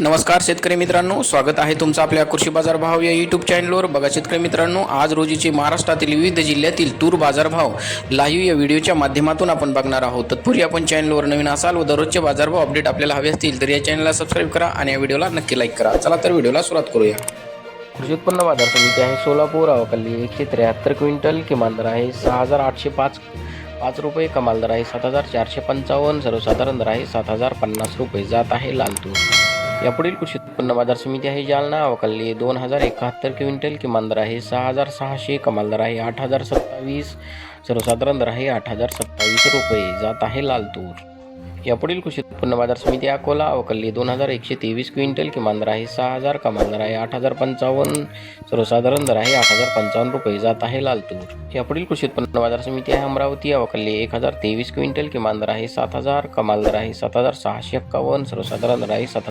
नमस्कार शेतकरी मित्रांनो स्वागत आहे तुमचं आपल्या कृषी बाजार भाव या यूट्यूब चॅनलवर बघा शेतकरी मित्रांनो आज रोजीचे महाराष्ट्रातील विविध जिल्ह्यातील तूर बाजारभाव लाईव्ह या व्हिडिओच्या माध्यमातून आपण बघणार आहोत. तत्पूर्वी आपण चॅनलवर नवीन असाल व दररोजचे बाजारभाव अपडेट आपल्याला हवे असतील तर या चॅनलला सबस्क्राईब करा आणि या व्हिडिओला नक्की लाईक करा. चला तर व्हिडिओला सुरुवात करूया. कृषी उत्पन्न बाजार समिती आहे सोलापूर अवकल्ली एकशे त्र्याहत्तर क्विंटल किमान दर आहे सहा हजार आठशे पाच पाच रुपये कमाल दर आहे सात हजार चारशे पंचावन्न सर्वसाधारण दर आहे सात हजार पन्नास रुपये. जात आहे लालतूर यापुढील कृषी उत्पन्न बाज़ार समिती आहे जालना अवकल्ली दोन हज़ार एकाहत्तर क्विंटल, किमान दर आहे सहा हज़ार सहाशे, कमाल दर आहे आठ हज़ार सत्तावीस, सर्वसाधारण दर आहे आठ हज़ार सत्तावीस रुपये, जात आहे लालतूर. यापुढील कृषी उत्पन्न बाज़ार समिती अकोला अवकल्ली दोन हज़ार एकशे तेवीस क्विंटल, किमान दर आहे सहा हज़ार, कमाल दर आहे आठ हज़ार पंचावन्न, सर्वसाधारण दर आहे आठ हज़ार पंचावन्न रुपये, जात आहे लालतूर. यापुढील कृषी उत्पन्न बाज़ार समिती आहे अमरावती अवकल्ली एक हज़ार तेवीस क्विंटल, किमान दर आहे सात हज़ार, कमाल दर आहे सात हज़ार सहाशे एक्कावन्न, सर्वसाधारण दर आहे सात